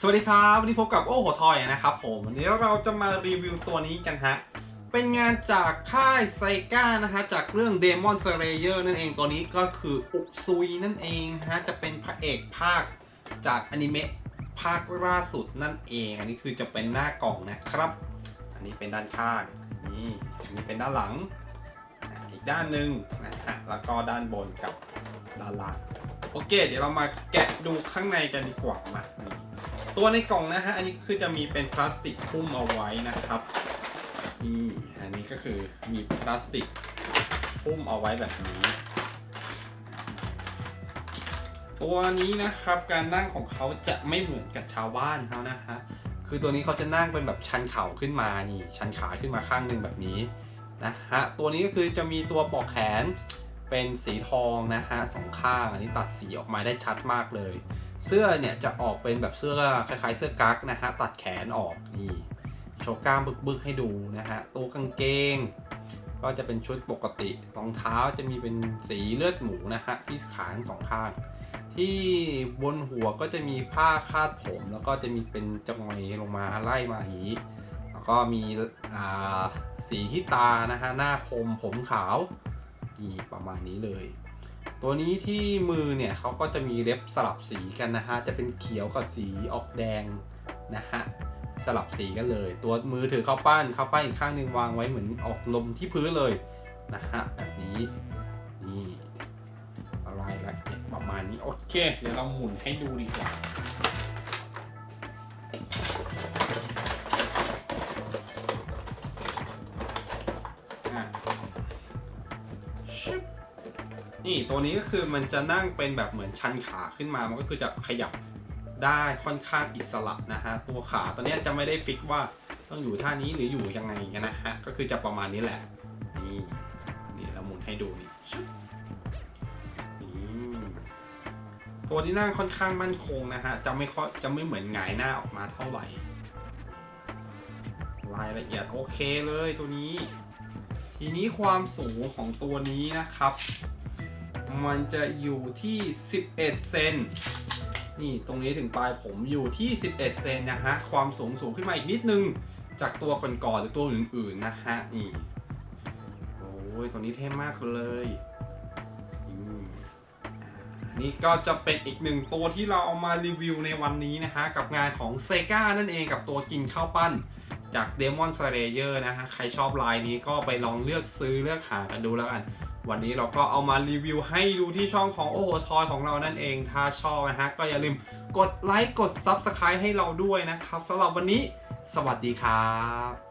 สวัสดีครับวันนี้พบกับโอ้โหทอยนะครับผมวันนี้เราจะมารีวิวตัวนี้กันฮะเป็นงานจากค่ายไซก้านะฮะจากเรื่อง Demon Slayer นั่นเองตัวนี้ก็คืออุซุยนั่นเองฮะจะเป็นพระเอกภาคจากอนิเมะภาคล่าสุดนั่นเอง อันนี้คือจะเป็นหน้ากล่องนะครับ อันนี้เป็นด้านข้างนี่อันนี้เป็นด้านหลัง อีกด้านหนึ่งนะฮะแล้วก็ด้านบนกับด้านล่างโอเค เดี๋ยวเรามาแกะดูข้างในกันดีกว่ามา ตัวในกล่องนะฮะ อันนี้คือจะมีเป็นพลาสติกหุ้มเอาไว้นะครับนี่อันนี้ก็คือมีพลาสติกหุ้มเอาไว้แบบนี้ ตัวนี้นะครับ การนั่งของเขาจะไม่เหมือนกับชาวบ้านเขานะฮะ คือตัวนี้เขาจะนั่งเป็นแบบชันเข่าขึ้นมานี่ ชันขาขึ้นมาข้างหนึ่งแบบนี้นะฮะ ตัวนี้ก็คือจะมีตัวปลอกแขนเป็นสีทองนะฮะสองข้าง อันนี้ตัดสีออกมาได้ชัดมากเลย เสื้อเนี่ยจะออกเป็นแบบเสื้อคล้ายๆ เสื้อกั๊กนะฮะตัดแขนออกนี่โชว์กล้ามบึกๆให้ดูนะฮะตัวกางเกง ก็จะเป็นชุดปกติรองเท้าจะมีเป็นสีเลือดหมูนะฮะที่ขาทั้งสองข้างที่บนหัวก็จะมีผ้าคาดผม แล้วก็จะมีเป็นจงอยลงมาไล่มาอย่างนี้แล้วก็มีอ่าสีที่ตานะฮะหน้าคมผมขาวนี่ประมาณนี้เลย ตัวนี้ที่มือเนี่ยเขาก็จะมีเล็บสลับสีกันนะฮะ จะเป็นเขียวกับสีออกแดงนะฮะ สลับสีกันเลย ตัวมือถือข้าวปั้นข้าวปั้นอีกข้างหนึ่งวางไว้เหมือนออกลมที่พื้นเลยนะฮะแบบนี้ นี่อะไรละเอียดประมาณนี้ โอเค เดี๋ยวเราหมุนให้ดูดีกว่า นี่ตัวนี้ก็คือมันจะนั่งเป็นแบบเหมือนชันขาขึ้นมา มันก็คือจะขยับได้ค่อนข้างอิสระนะฮะ ตัวขาตัวนี้จะไม่ได้ฟิกว่าต้องอยู่ท่านี้หรืออยู่ยังไงกันนะฮะ ก็คือจะประมาณนี้แหละ นี่ นี่เราหมุนให้ดูนี่นี่ตัวที่นั่งค่อนข้างมั่นคงนะฮะ จะไม่ค่อยจะไม่เหมือนหงายหน้าออกมาเท่าไหร่ รายละเอียดโอเคเลยตัวนี้ ทีนี้ความสูงของตัวนี้นะครับ มันจะอยู่ที่ 11 เซนนี่ตรงนี้ถึงปลายผมอยู่ที่ 11 เซนนะฮะ ความสูงสูงขึ้นมาอีกนิดนึง จากตัวก่อนๆหรือตัวอื่นๆนะฮะ นี่ โอ้ยตัวนี้เท่มากเลยอันนี่ก็จะเป็นอีกหนึ่งตัวที่เราเอามารีวิวในวันนี้นะฮะ กับงานของเซกานั่นเองกับตัวกินข้าวปั้นจาก Demon Slayer นะฮะ ใครชอบลายนี้ก็ไปลองเลือกซื้อเลือกหากันดูแล้วกัน วันนี้เราก็เอามารีวิวให้ดูที่ช่องของโอโหทอยของเรานั่นเอง ถ้าชอบนะฮะ ก็อย่าลืมกดไลค์กด Subscribe ให้เราด้วยนะครับสำหรับวันนี้ สวัสดีครับ